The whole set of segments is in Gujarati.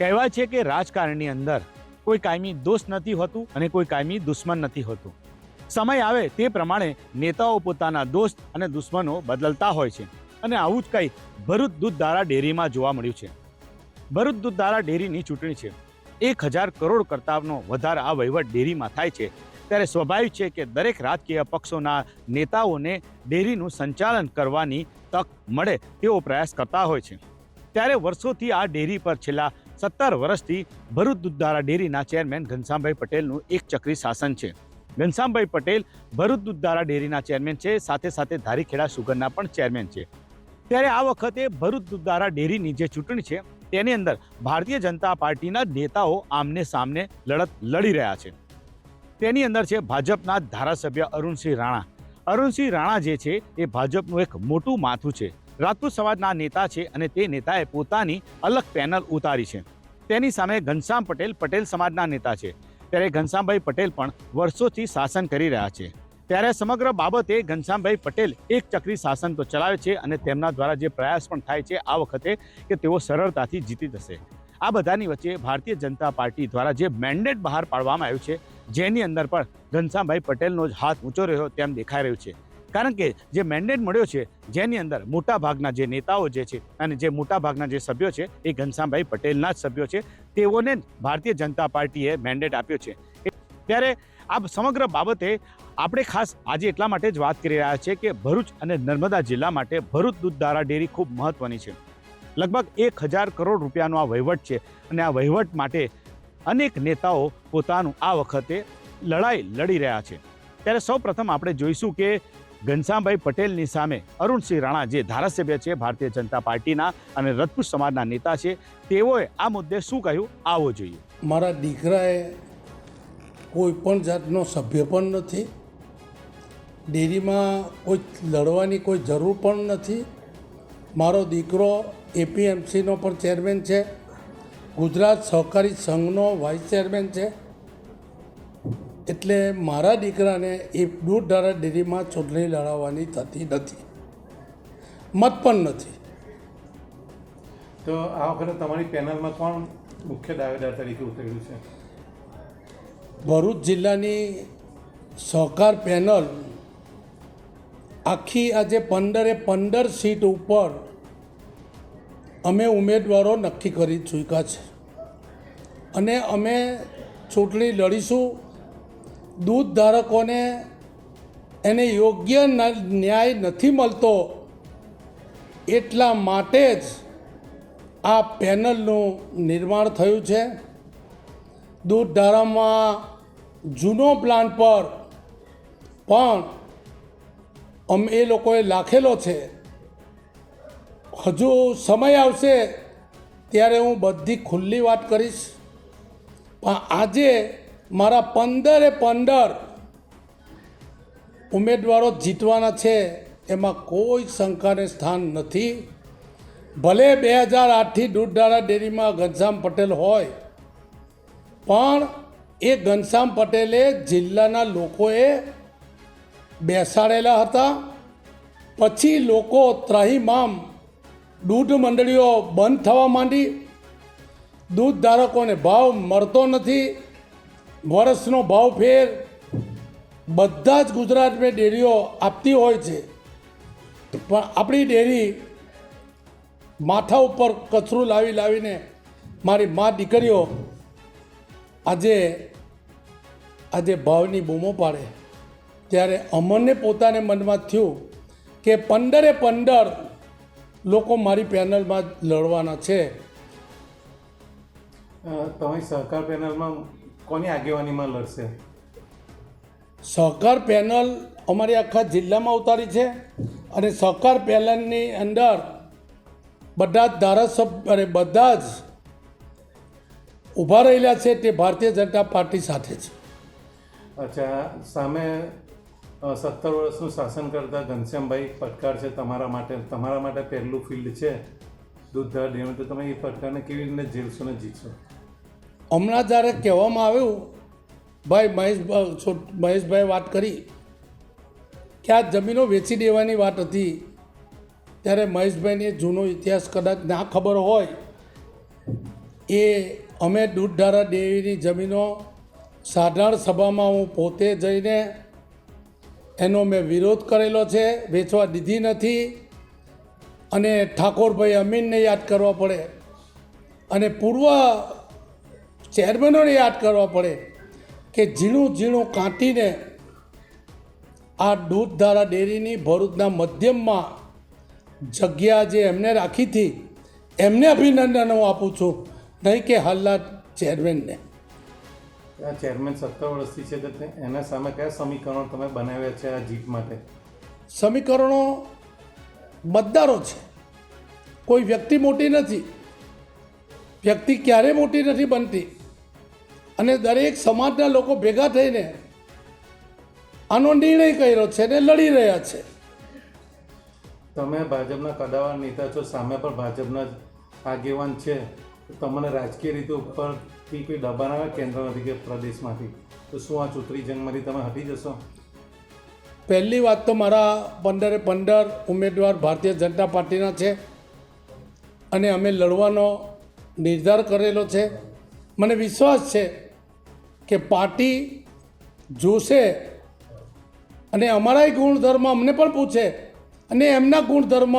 કહેવાય છે કે રાજકારણની અંદર કોઈ કાયમી દોસ્ત નથી હોતું અને કોઈ કાયમી દુશ્મન નથી હોતું. સમય આવે તે પ્રમાણે નેતાઓ પોતાના દોસ્ત અને દુશ્મનો બદલતા હોય છે અને આવું જ કંઈ ભરૂચ દૂધધારા ડેરીમાં જોવા મળ્યું છે. ભરૂચ દૂધધારા ડેરીની ચૂંટણી છે. એક હજાર કરોડ કરતાનો વધારે આ વહીવટ ડેરીમાં થાય છે. ત્યારે સ્વાભાવિક છે કે દરેક રાજકીય પક્ષોના નેતાઓને ડેરીનું સંચાલન કરવાની તક મળે તેવો પ્રયાસ કરતા હોય છે. ત્યારે વર્ષોથી આ ડેરી પર છેલ્લા સત્તર વર્ષથી ભરૂચ દૂધધારા ડેરીના ચેરમેન ઘનશ્યામભાઈ પટેલનું એક ચક્રી શાસન છે. ઘનશ્યામભાઈ પટેલ ભરૂચ દૂધધારા ડેરીના ચેરમેન છે, સાથે સાથે ધારીખેડા સુગરના પણ ચેરમેન છે. ત્યારે આ વખતે ભરૂચ દૂધધારા ડેરીની જે ચૂંટણી છે, તેની અંદર ભારતીય જનતા પાર્ટીના નેતાઓ આમને સામને લડત લડી રહ્યા છે. તેની અંદર છે ભાજપના ધારાસભ્ય અરુણસિંહ રાણા. અરુણસિંહ રાણા જે છે, એ ભાજપનું એક મોટું માથું છે. રાજપૂત સમાજના નેતા છે અને તે નેતાએ પોતાની અલગ પેનલ ઉતારી છે. તેની સામે ઘનશ્યામ પટેલ પટેલ સમાજના નેતા છે. ત્યારે ઘનશ્યામભાઈ પટેલ પણ વર્ષોથી શાસન કરી રહ્યા છે. ત્યારે સમગ્ર બાબતે ઘનશ્યામભાઈ પટેલ એક ચક્રી શાસન તો ચલાવે છે અને તેમના દ્વારા જે પ્રયાસ પણ થાય છે આ વખતે કે તેઓ સરળતાથી જીતી જશે. આ બધાની વચ્ચે ભારતીય જનતા પાર્ટી દ્વારા જે મેન્ડેટ બહાર પાડવામાં આવ્યું છે, જેની અંદર પણ ઘનશ્યામભાઈ પટેલનો જ હાથ ઊંચો રહ્યો તેમ દેખાઈ રહ્યું છે. કારણ કે જે મેન્ડેટ મળ્યો છે, જેની અંદર મોટાભાગના જે નેતાઓ જે છે અને જે મોટા ભાગના જે સભ્યો છે, એ ઘનશ્યામભાઈ પટેલના જ સભ્યો છે. તેઓને ભારતીય જનતા પાર્ટીએ મેન્ડેટ આપ્યો છે. ત્યારે આ સમગ્ર બાબતે આપણે ખાસ આજે એટલા માટે જ વાત કરી રહ્યા છીએ કે ભરૂચ અને નર્મદા જિલ્લા માટે ભરૂચ દૂધધારા ડેરી ખૂબ મહત્વની છે. લગભગ એક હજાર કરોડ રૂપિયાનો આ વહીવટ છે અને આ વહીવટ માટે અનેક નેતાઓ પોતાનું આ વખતે લડાઈ લડી રહ્યા છે. ત્યારે સૌ પ્રથમ આપણે જોઈશું કે ઘનશ્યામભાઈ પટેલની સામે અરુણસિંહ રાણા, જે ધારાસભ્ય છે, ભારતીય જનતા પાર્ટીના અને રજપૂત સમાજના નેતા છે, તેઓએ આ મુદ્દે શું કહ્યું? આવો જોઈએ. મારા દીકરાએ કોઈ પણ જાતનો સભ્ય પણ નથી. ડેરીમાં કોઈ લડવાની કોઈ જરૂર પણ નથી. મારો દીકરો એપીએમસીનો પણ ચેરમેન છે. ગુજરાત સહકારી સંઘનો વાઇસ ચેરમેન છે. એટલે મારા દીકરાને એ દૂધધારા ડેરીમાં ચૂંટણી લડાવવાની થતી નથી. મત પણ નથી. તો આ વખતે તમારી પેનલમાં કોણ મુખ્ય દાવેદાર તરીકે ઉતર્યું છે? ભરૂચ જિલ્લાની સહકાર પેનલ આખી આજે પંદરે પંદર સીટ ઉપર અમે ઉમેદવારો નક્કી કરી ચૂક્યા છે. અને અમે ચૂંટણી લડીશું દૂધ ધારકોને એને યોગ્ય ન્યાય નથી મળતો એટલા માટે જ આ પેનલનું નિર્માણ થયું છે. દૂધ ધારામાં જૂનો પ્લાન પર પણ અમ, એ લોકોએ લાખેલો છે. હજુ સમય આવશે ત્યારે હું બધી ખુલ્લી વાત કરીશ. પણ આજે મારા પંદરે પંદર ઉમેદવારો જીતવાના છે, એમાં કોઈ શંકાને સ્થાન નથી. ભલે બે હજાર આઠથી દૂધધારા ડેરીમાં ઘનશ્યામ પટેલ હોય, પણ એ ઘનશ્યામ પટેલે જિલ્લાના લોકોએ બેસાડેલા હતા. પછી લોકો ત્રાહીમામ દૂધ મંડળીઓ બંધ થવા માંડી. દૂધ ધારકોને ભાવ મળતો નથી. વર્ષનો ભાવ ફેર બધા જ ગુજરાતમાં ડેરીઓ આપતી હોય છે. પણ આપણી ડેરી માથા ઉપર કચરું લાવી લાવીને મારી મા દીકરીઓ આજે આજે ભાવની બૂમો પાડે. ત્યારે અમને પોતાને મનમાં થયું કે પંદરે પંદર લોકો મારી પેનલમાં લડવાના છે. તમે સહકાર પેનલમાં કોની આગેવાનીમાં લડશે? સહકાર પેનલ અમારી આખા જિલ્લામાં ઉતારી છે અને સહકાર પેનલની અંદર બધા જ ધારાસભ્ય અને બધા જ ઊભા રહેલા છે તે ભારતીય જનતા પાર્ટી સાથે છે અચ્છા સામે સત્તર વર્ષનું શાસન કરતા ઘનશ્યામભાઈ પડકાર છે તમારા માટે. તમારા માટે પહેલું ફિલ્ડ છે દૂધધાર દેવું તો તમે એ પડકારને કેવી રીતે ઝીલશો ને જીતશો? હમણાં જ્યારે કહેવામાં આવ્યું, ભાઈ, મહેશભાઈ મહેશભાઈ વાત કરી. કે આ જમીનો વેચી દેવાની વાત હતી. ત્યારે મહેશભાઈને જૂનો ઇતિહાસ કદાચ ના ખબર હોય. એ અમે દૂધધારા ડેરીની જમીનો સાધારણ સભામાં હું પોતે જઈને એનો મેં વિરોધ કરેલો છે, વેચવા દીધી નથી. અને ઠાકોરભાઈ અમીનને યાદ કરવા પડે. અને પૂર્વ ચેરમેનોને યાદ કરવા પડે કે ઝીણું ઝીણું કાંટીને આ દૂધધારા ડેરીની ભરૂચના મધ્યમમાં જગ્યા જે એમને રાખી હતી એમને અભિનંદન હું આપું છું. નહીં કે હાલના ચેરમેનને. આ ચેરમેન સત્તર વર્ષથી છે તો એના સામે કયા સમીકરણો તમે બનાવ્યા છે આ જીત માટે? સમીકરણો મતદારો છે. કોઈ વ્યક્તિ મોટી નથી. વ્યક્તિ ક્યારે મોટી નથી બનતી? અને દરેક સમાજના લોકો ભેગા થઈને આનો નિર્ણય કર્યો છે ને લડી રહ્યા છે. તમે ભાજપના કદાવર નેતા છો સામે પણ ભાજપના જ આગેવાન છે. તો તમને રાજકીય રીતે ઉપરથી કોઈ દબાણ આવે? કેન્દ્રમાંથી કે પ્રદેશમાંથી? તો શું આ ચૂંટણી જંગમાંથી તમે હટી જશો? પહેલી વાત તો મારા પંદરે પંદર ઉમેદવાર ભારતીય જનતા પાર્ટીના છે. અને અમે લડવાનો નિર્ધાર કરેલો છે. મને વિશ્વાસ છે કે પાર્ટી જોશે અને અમારા ગુણધર્મ અમને પણ પૂછે અને એમના ગુણધર્મ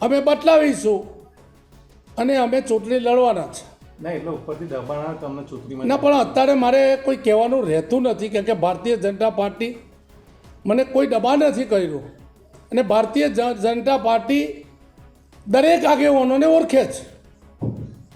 અમે બદલાવીશું અને અમે ચૂંટણી લડવાના છે. ના એટલે ઉપરથી દબાણ તમને ચૂંટણીમાં ના પણ અત્યારે મારે કોઈ કહેવાનું રહેતું નથી કેમ કે ભારતીય જનતા પાર્ટી મને કોઈ દબાણ નથી કર્યું. અને ભારતીય જનતા પાર્ટી દરેક આગેવાનોને ઓળખે છે.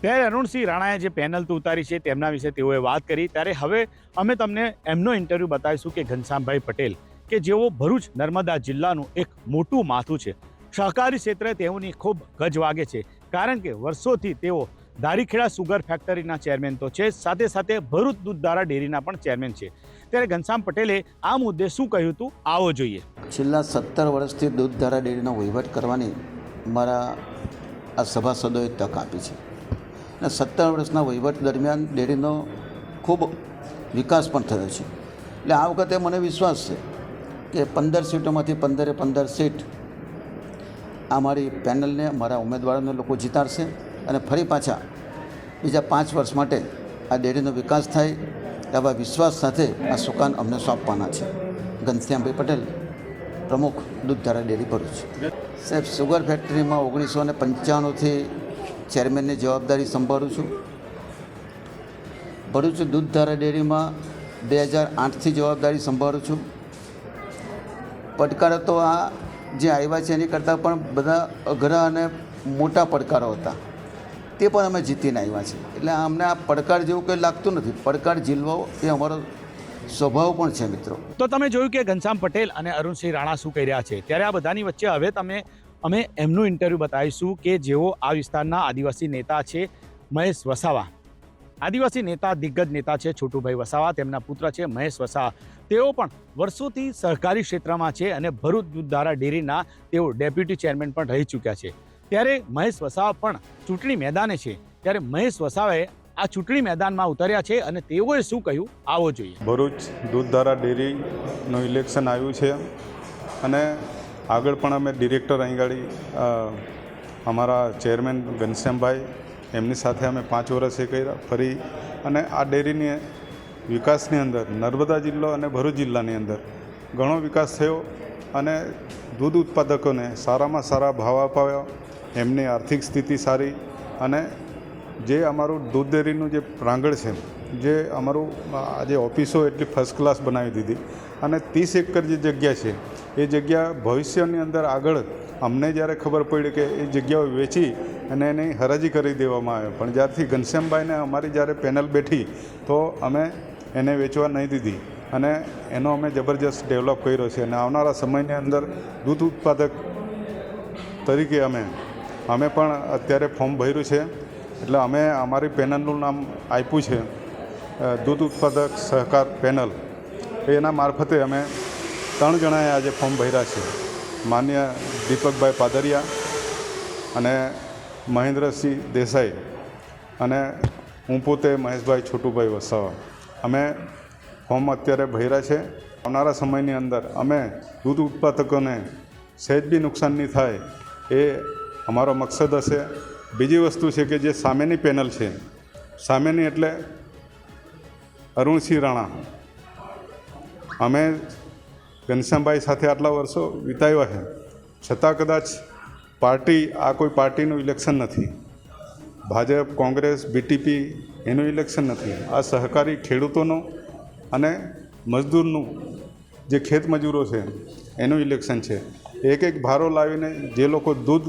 ત્યારે અરુણસિંહ રાણાએ જે પેનલ તો ઉતારી છે તેમના વિશે તેઓએ વાત કરી. ત્યારે હવે અમે તમને એમનો ઇન્ટરવ્યૂ બતાવીશું કે ઘનશ્યામભાઈ પટેલ, કે જેઓ ભરૂચ, નર્મદા જિલ્લાનું એક મોટું માથું છે. સહકારી ક્ષેત્રે તેઓની ખૂબ ગજ વાગે છે, કારણ કે વર્ષોથી તેઓ દારીખેડા સુગર ફેક્ટરીના ચેરમેન તો છે, સાથે સાથે ભરૂચ દૂધધારા ડેરીના પણ ચેરમેન છે. ત્યારે ઘનશ્યામ પટેલે આ મુદ્દે શું કહ્યું હતું? આવો જોઈએ. છેલ્લા સત્તર વર્ષથી દૂધધારા ડેરીનો વહીવટ કરવાની મારા આ સભાસદોએ તક આપી છે. અને સત્તર વર્ષના વહીવટ દરમિયાન ડેરીનો ખૂબ વિકાસ પણ થયો છે. એટલે આ વખતે મને વિશ્વાસ છે કે પંદર સીટોમાંથી પંદરે પંદર સીટ આ મારી પેનલને, મારા ઉમેદવારોને લોકો જીતાડશે અને ફરી પાછા બીજા પાંચ વર્ષ માટે આ ડેરીનો વિકાસ થાય એવા વિશ્વાસ સાથે આ સુકાન અમને સોંપવાના છે. ઘનશ્યામભાઈ પટેલ, પ્રમુખ દૂધધારા ડેરી ભરૂચ. સાહેબ, સુગર ફેક્ટરીમાં ઓગણીસો ને પંચાણુંથી ચેરમેનની જવાબદારી સંભાળું છું. ભરૂચ દૂધધારા ડેરીમાં બે હજાર આઠથી જવાબદારી સંભાળું છું. પડકારો તો આ જે આવ્યા છે એની કરતાં પણ બધા અઘરા અને મોટા પડકારો હતા. તે પણ અમે જીતીને આવ્યા છીએ એટલે અમને આ પડકાર જેવું કંઈ લાગતું નથી. પડકાર ઝીલવો એ અમારો સ્વભાવ પણ છે, મિત્રો. તો તમે જોયું કે ઘનશ્યામ પટેલ અને અરુણસિંહ રાણા શું કહી રહ્યા છે? ત્યારે આ બધાની વચ્ચે હવે તમે અમે એમનું ઇન્ટરવ્યૂ બતાવીશું કે જેઓ આ વિસ્તારના આદિવાસી નેતા છે, મહેશ વસાવા. આદિવાસી નેતા, દિગ્ગજ નેતા છે છોટુભાઈ વસાવા, તેમના પુત્ર છે મહેશ વસાવા. તેઓ પણ વર્ષોથી સહકારી ક્ષેત્રમાં છે અને ભરૂચ દૂધધારા ડેરીના તેઓ ડેપ્યુટી ચેરમેન પણ રહી ચૂક્યા છે. ત્યારે મહેશ વસાવા પણ ચૂંટણી મેદાને છે. ત્યારે મહેશ વસાવાએ આ ચૂંટણી મેદાનમાં ઉતર્યા છે અને તેઓએ શું કહ્યું? આવો જોઈએ. ભરૂચ દૂધધારા ડેરીનું ઇલેક્શન આવ્યું છે અને આગળ પણ અમે ડિરેક્ટર અહીં ગાડી અમારા ચેરમેન ઘનશ્યામભાઈ, એમની સાથે અમે પાંચ વર્ષ એ કર્યા, ફરી અને આ ડેરીની વિકાસની અંદર, નર્મદા જિલ્લો અને ભરૂચ જિલ્લાની અંદર ઘણો વિકાસ થયો અને દૂધ ઉત્પાદકોને સારામાં સારા ભાવ અપાવ્યા, એમની આર્થિક સ્થિતિ સારી અને જે અમારું દૂધ ડેરીનું જે પ્રાંગણ છે, જે અમારું આજે ઓફિસો એટલી ફર્સ્ટ ક્લાસ બનાવી દીધી અને ત્રીસ એકર જે જગ્યા છે એ જગ્યા ભવિષ્યની અંદર આગળ અમને જ્યારે ખબર પડી કે એ જગ્યાઓ વેચી અને એની હરાજી કરી દેવામાં આવે. પણ જ્યારથી ઘનશ્યામભાઈને અમારી જ્યારે પેનલ બેઠી, તો અમે એને વેચવા નહીં દીધી. અને એનો અમે જબરજસ્ત ડેવલપ કર્યો છે. અને આવનારા સમયની અંદર દૂધ ઉત્પાદક તરીકે અમે અમે પણ અત્યારે ફોર્મ ભર્યું છે. એટલે અમે અમારી પેનલનું નામ આપ્યું છે દૂધ ઉત્પાદક સહકાર પેનલ. એના મારફતે અમે ત્રણ જણાએ આજે ફોર્મ ભર્યા છે. માન્ય દીપકભાઈ પાદરિયા અને મહેન્દ્રસિંહ દેસાઈ અને હું પોતે મહેશભાઈ છોટુભાઈ વસાવા. અમે ફોર્મ અત્યારે ભર્યા છે. આવનારા સમયની અંદર અમે દૂધ ઉત્પાદકોને સહેજ બી નુકસાન નહીં થાય એ અમારો મકસદ હશે. બીજી વસ્તુ છે કે જે સામેની પેનલ છે. સામેની એટલે અરુણસિંહ રાણા. અમે ઘનશ્યામભાઈ સાથે આટલા વર્ષો વિતાવ્યા છે. છતાં કદાચ પાર્ટી, આ કોઈ પાર્ટીનું ઇલેક્શન નથી. ભાજપ, કોંગ્રેસ બીટીપી એનું ઇલેક્શન નથી. આ સહકારી ખેડૂતોનું અને મજદૂરનું જે ખેત મજૂરો છે, એનું ઇલેક્શન છે. એક એક ભારો લાવીને જે લોકો દૂધ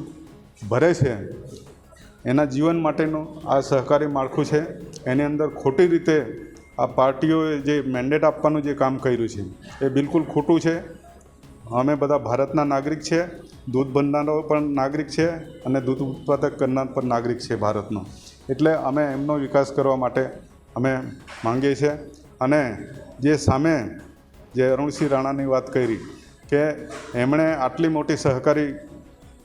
ભરે છે, એના જીવન માટેનું આ સહકારી માળખું છે. એની અંદર ખોટી રીતે આ પાર્ટીઓએ જે મેન્ડેટ આપવાનું જે કામ કર્યું છે, એ બિલકુલ ખોટું છે. અમે બધા ભારતના નાગરિક છે, દૂધ બનનારો પણ નાગરિક છે અને દૂધ ઉત્પાદક કરનાર પણ નાગરિક છે ભારતનો. એટલે અમે એમનો વિકાસ કરવા માટે અમે માંગીએ છીએ. અને જે સામે જે અરુણસિંહ રાણાની વાત કરી કે એમણે આટલી મોટી સહકારી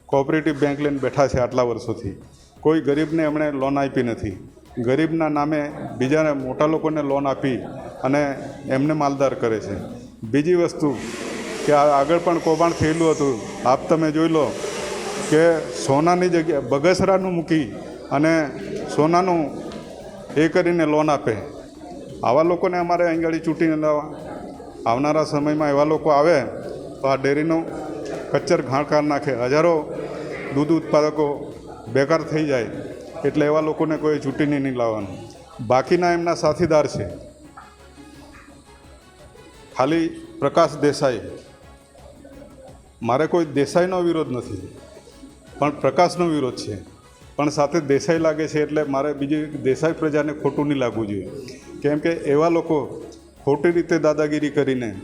કોઓપરેટિવ બેંક લઈને બેઠા છે આટલા વર્ષોથી. કોઈ ગરીબને એમણે લોન આપી નથી. ગરીબના નામે બીજાને મોટા લોકોને લોન આપી અને એમને માલદાર કરે છે. બીજી વસ્તુ કે આગળ પણ કૌભાંડ થયેલું હતું. આપ તમે જોઈ લો કે સોનાની જગ્યાએ બગસરાનું મૂકી અને સોનાનું એ કરીને લોન આપે. આવા લોકોને અમારે અહીંગાડી ચૂંટીને લાવવા. આવનારા સમયમાં એવા લોકો આવે તો આ ડેરીનો કચ્ચર ઘાણકાર નાખે. હજારો દૂધ ઉત્પાદકો બેકાર થઈ જાય. એટલે એવા લોકોને કોઈ ચૂંટીને નહીં લાવવાનું. બાકીના એમના સાથીદાર છે. ખાલી પ્રકાશ દેસાઈ. મારે કોઈ દેસાઈનો વિરોધ નથી. પણ પ્રકાશનો વિરોધ છે. પણ સાથે દેસાઈ લાગે છે એટલે મારે બીજી દેસાઈ પ્રજાને ખોટું નહીં લાગવું જોઈએ. કેમ કે એવા લોકો ખોટી રીતે દાદાગીરી કરીને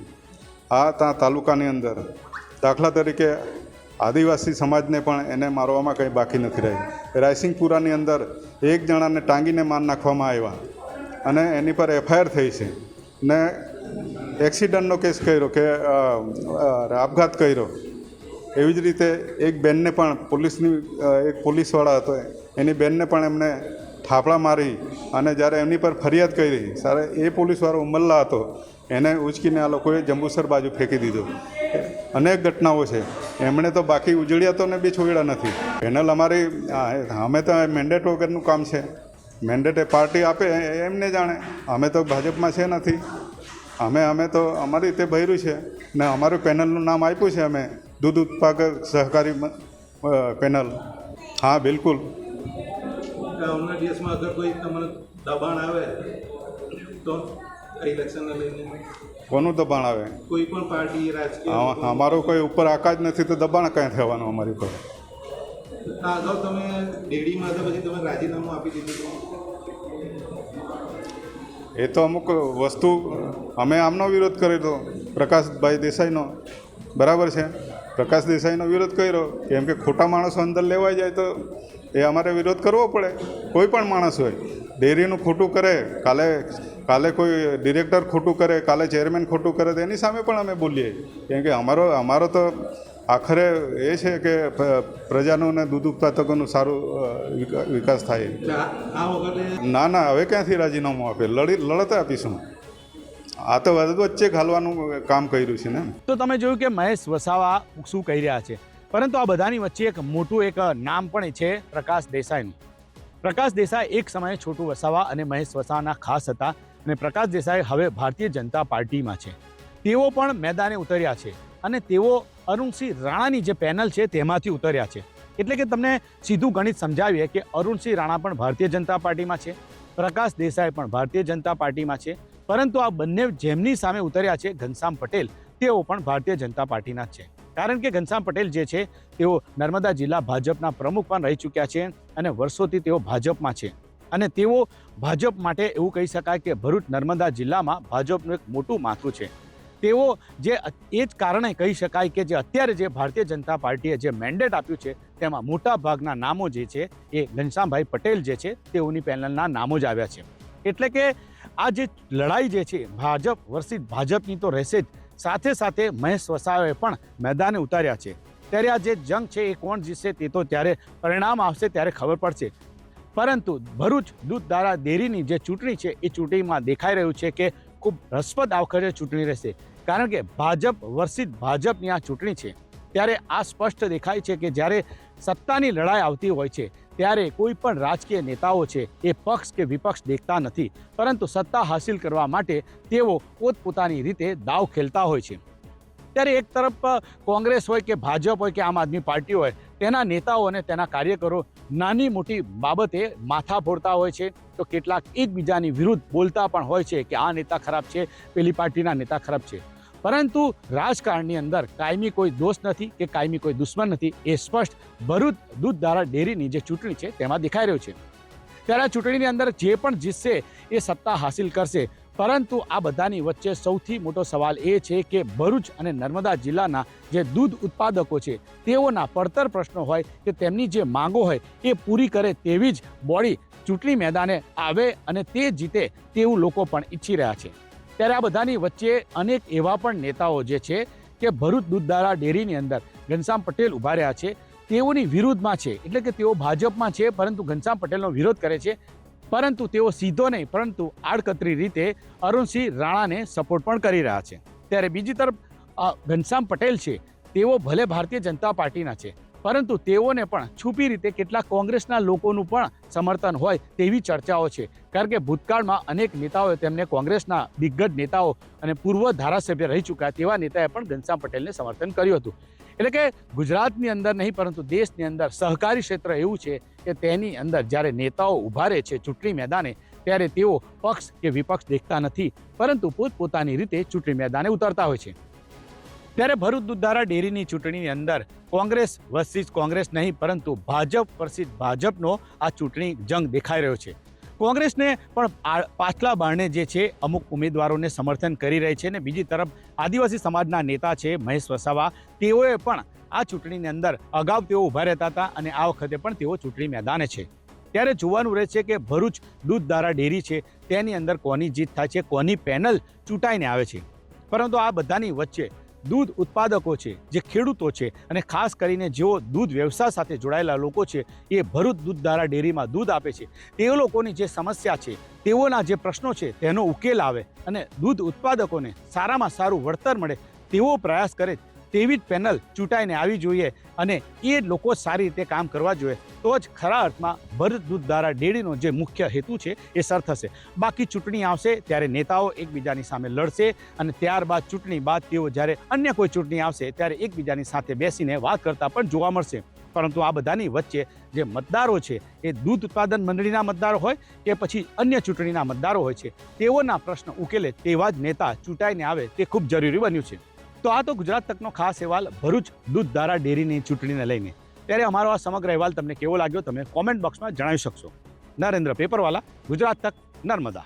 આ ત્યાં તાલુકાની અંદર દાખલા તરીકે આદિવાસી સમાજને પણ એને મારવામાં કંઈ બાકી નથી રહ્યું. રાયસિંગપુરાની અંદર એક જણાને ટાંગીને માર નાખવામાં આવ્યા અને એની પર એફઆઈઆર થઈ છે. ને એક્સિડન્ટનો કેસ કર્યો કે આપઘાત કર્યો. એવી જ રીતે એક બેનને પણ પોલીસની એક પોલીસવાળા હતો, એની બેનને પણ એમને થાપડા મારી અને જ્યારે એમની પર ફરિયાદ કરી ત્યારે એ પોલીસવાળો ઉમલ્લા હતો એને ઉચકીને આ લોકોએ જંબુસર બાજુ ફેંકી દીધો. અનેક ઘટનાઓ છે. એમણે તો બાકી ઉજળિયાતોને બી છોડ્યા નથી. પેનલ અમારી અમે તો મેન્ડેટ વગરનું કામ છે. મેન્ડેટે પાર્ટી આપે એમને જાણે. અમે તો ભાજપમાં છે નથી. અમે અમે તો અમારી રીતે ભર્યું છે. ને અમારું પેનલનું નામ આપ્યું છે અમે. દૂધ ઉત્પાદક સહકારી પેનલ. હા, બિલકુલ. દબાણ આવે, તો ઇલેક્શનને લઈને કોનું દબાણ આવે? કોઈ પણ પાર્ટી રાજકીય અમારો કોઈ ઉપર આકાશ નથી તો દબાણ ક્યાં થવાનું અમારી પર આ અગાઉ તમે ડેડીમાં હતા પછી તમે રાજીનામું આપી દીધું એ તો અમુક વસ્તુ અમે આમનો વિરોધ કર્યો પ્રકાશભાઈ દેસાઈનો. બરાબર છે? પ્રકાશ દેસાઈનો વિરોધ કર્યો. કેમ કે ખોટા માણસો અંદર લેવાઈ જાય તો એ અમારે વિરોધ કરવો પડે. કોઈ પણ માણસ હોય. ડેરીનું ખોટું કરે કાલે કાલે કોઈ ડિરેક્ટર ખોટું કરે કાલે ચેરમેન ખોટું કરે તો એની સામે પણ અમે બોલીએ. કેમ કે અમારો અમારો તો આખરે એ છે કે પ્રજાનું ને દૂધ ઉત્પાદકોનું સારું વિકાસ થાય. ના ના હવે ક્યાંથી રાજીનામું આપે? લડી લડત આપીશું. આ તો વચ્ચે ઘાલવાનું કામ કર્યું છે ને તો તમે જોયું કે મહેશ વસાવા શું કહી રહ્યા છે? પરંતુ આ બધાની વચ્ચે એક મોટું એક નામ પણ છે પ્રકાશ દેસાઈનું. પ્રકાશ દેસાઈ એક સમયે છોટુ વસાવા અને મહેશ વસાવાના ખાસ હતા અને પ્રકાશ દેસાઈ હવે ભારતીય જનતા પાર્ટીમાં છે. તેઓ પણ મેદાને ઉતર્યા છે અને તેઓ અરુણસિંહ રાણાની જે પેનલ છે તેમાંથી ઉતર્યા છે. એટલે કે તમને સીધું ગણિત સમજાવીએ કે અરુણસિંહ રાણા પણ ભારતીય જનતા પાર્ટીમાં છે, પ્રકાશ દેસાઈ પણ ભારતીય જનતા પાર્ટીમાં છે, પરંતુ આ બંને જેમની સામે ઉતર્યા છે ઘનશ્યામ પટેલ, તેઓ પણ ભારતીય જનતા પાર્ટીના છે. કારણ કે ઘનશ્યામ પટેલ જે છે, તેઓ નર્મદા જિલ્લા ભાજપના પ્રમુખ પણ રહી ચૂક્યા છે અને વર્ષોથી તેઓ ભાજપમાં છે. અને તેઓ ભાજપ માટે એવું કહી શકાય કે ભરૂચ નર્મદા જિલ્લામાં ભાજપનું એક મોટું માથું છે. તેઓ જે એ જ કારણે કહી શકાય કે જે અત્યારે જે ભારતીય જનતા પાર્ટીએ જે મેન્ડેટ આપ્યું છે, તેમાં મોટા ભાગના નામો જે છે, એ ઘનશ્યામભાઈ પટેલ જે છે, તેઓની પેનલના નામો જ આવ્યા છે. એટલે કે આ જે લડાઈ જે છે, ભાજપ વર્સિસ ભાજપની તો રહેશે જ. સાથે સાથે મહેશ વસાવાએ પણ મેદાને ઉતાર્યા છે. ત્યારે આ જે જંગ છે એ કોણ જીતશે તે તો ત્યારે પરિણામ આવશે ત્યારે ખબર પડશે. પરંતુ ભરૂચ દૂધધારા ડેરીની જે ચૂંટણી છે એ ચૂંટણીમાં દેખાઈ રહ્યું છે કે ખૂબ રસપ્રદ આવખરે ચૂંટણી રહેશે. કારણ કે ભાજપ વર્સિત ભાજપની આ ચૂંટણી છે, ત્યારે આ સ્પષ્ટ દેખાય છે કે જ્યારે સત્તાની લડાઈ આવતી હોય છે, ત્યારે કોઈ પણ રાજકીય નેતાઓ છે, એ પક્ષ કે વિપક્ષ દેખતા નથી. પરંતુ સત્તા હાસિલ કરવા માટે તેઓ પોતપોતાની રીતે દાવ ખેલતા હોય છે. ત્યારે એક તરફ કોંગ્રેસ હોય કે ભાજપ હોય કે આમ આદમી પાર્ટી હોય, તેના નેતાઓ અને તેના કાર્યકરો નાની મોટી બાબતે માથા ફોડતા હોય છે. તો કેટલાક એકબીજાની વિરુદ્ધ બોલતા પણ હોય છે કે આ નેતા ખરાબ છે, પેલી પાર્ટીના નેતા ખરાબ છે. પરંતુ રાજકારણની અંદર કાયમી કોઈ દોષ નથી કે કાયમી કોઈ દુશ્મન નથી એ સ્પષ્ટ ભરૂચ દૂધ ધારા ડેરીની જે ચૂંટણી છે તેમાં દેખાઈ રહ્યું છે. ત્યારે આ ચૂંટણીની અંદર જે પણ જીતશે એ સત્તા હાસિલ કરશે. પરંતુ આ બધાની વચ્ચે સૌથી મોટો સવાલ એ છે કે ભરૂચ અને નર્મદા જિલ્લાના જે દૂધ ઉત્પાદકો છે તેઓના પડતર પ્રશ્નો હોય કે તેમની જે માંગો હોય એ પૂરી કરે તેવી જ બોડી ચૂંટણી મેદાને આવે અને તે જીતે તેવું લોકો પણ ઈચ્છી રહ્યા છે. ત્યારે આ બધાની વચ્ચે અનેક એવા પણ નેતાઓ જે છે કે ભરૂચ દૂધદારા ડેરીની અંદર ઘનશ્યામ પટેલ ઊભા રહ્યા છે. તેઓની વિરુદ્ધમાં છે. એટલે કે તેઓ ભાજપમાં છે, પરંતુ ઘનશ્યામ પટેલનો વિરોધ કરે છે. પરંતુ તેઓ સીધો નહીં, પરંતુ આડકતરી રીતે અરુણસિંહ રાણાને સપોર્ટ પણ કરી રહ્યા છે. ત્યારે બીજી તરફ ઘનશ્યામ પટેલ છે. તેઓ ભલે ભારતીય જનતા પાર્ટીના છે. પરંતુ તેઓને પણ છુપી રીતે કેટલાક કોંગ્રેસના લોકોનું પણ સમર્થન હોય તેવી ચર્ચાઓ છે. કારણ કે ભૂતકાળમાં અનેક નેતાઓએ તેમને કોંગ્રેસના દિગ્ગજ નેતાઓ અને પૂર્વ ધારાસભ્ય રહી ચૂક્યા તેવા નેતાએ પણ ઘનશ્યામ પટેલને સમર્થન કર્યું હતું. એટલે કે ગુજરાતની અંદર નહીં, પરંતુ દેશની અંદર સહકારી ક્ષેત્ર એવું છે કે તેની અંદર જ્યારે નેતાઓ ઊભા રહે છે ચૂંટણી મેદાને, ત્યારે તેઓ પક્ષ કે વિપક્ષ દેખતા નથી, પરંતુ પોતપોતાની રીતે ચૂંટણી મેદાને ઉતરતા હોય છે. ત્યારે ભરૂચ દૂધધારા ડેરીની ચૂંટણીની અંદર કોંગ્રેસ વર્સિસ કોંગ્રેસ નહીં, પરંતુ ભાજપ વર્સિસ ભાજપનો આ ચૂંટણી જંગ દેખાઈ રહ્યો છે. કોંગ્રેસને પણ પાછલા બારણે જે છે, અમુક ઉમેદવારોને સમર્થન કરી રહી છે ને બીજી તરફ આદિવાસી સમાજના નેતા છે, મહેશ વસાવા, તેઓએ પણ આ ચૂંટણીની અંદર અગાઉ તેઓ ઊભા રહેતા હતા અને આ વખતે પણ તેઓ ચૂંટણી મેદાને છે. ત્યારે જોવાનું રહે છે કે ભરૂચ દૂધધારા ડેરી છે, તેની અંદર કોની જીત થાય છે, કોની પેનલ ચૂંટાઈને આવે છે. પરંતુ આ બધાની વચ્ચે દૂધ ઉત્પાદકો છે, જે ખેડૂતો છે અને ખાસ કરીને જેઓ દૂધ વ્યવસાય સાથે જોડાયેલા લોકો છે, એ ભરૂચ દૂધધારા ડેરીમાં દૂધ આપે છે. તે લોકોની જે સમસ્યા છે, તેઓના જે પ્રશ્નો છે, તેનો ઉકેલ આવે અને દૂધ ઉત્પાદકોને સારામાં સારું વળતર મળે તેવો પ્રયાસ કરે તેવી જ પેનલ ચૂંટાઈને આવી જોઈએ અને એ લોકો સારી રીતે કામ કરવા જોઈએ. તો જ ખરા અર્થમાં ભરૂચ દૂધધારા ડેરીનો જે મુખ્ય હેતુ છે એ સર થશે. બાકી ચૂંટણી આવશે ત્યારે નેતાઓ એકબીજાની સામે લડશે અને ત્યારબાદ ચૂંટણી બાદ તેઓ જ્યારે અન્ય કોઈ ચૂંટણી આવશે ત્યારે એકબીજાની સાથે બેસીને વાત કરતા પણ જોવા મળશે. પરંતુ આ બધાની વચ્ચે જે મતદારો છે એ દૂધ ઉત્પાદન મંડળીના મતદારો હોય કે પછી અન્ય ચૂંટણીના મતદારો હોય છે તેઓના પ્રશ્ન ઉકેલે તેવા જ નેતા ચૂંટાઈને આવે તે ખૂબ જરૂરી બન્યું છે. તો આ તો ગુજરાત તકનો ખાસ અહેવાલ ભરૂચ દૂધધારા ડેરીની ચૂંટણીને લઈને. ત્યારે અમારો આ સમગ્ર અહેવાલ તમને કેવો લાગ્યો, તમે કોમેન્ટ બોક્સમાં જણાવી શકશો. નરેન્દ્ર પેપરવાલા, ગુજરાત તક નર્મદા.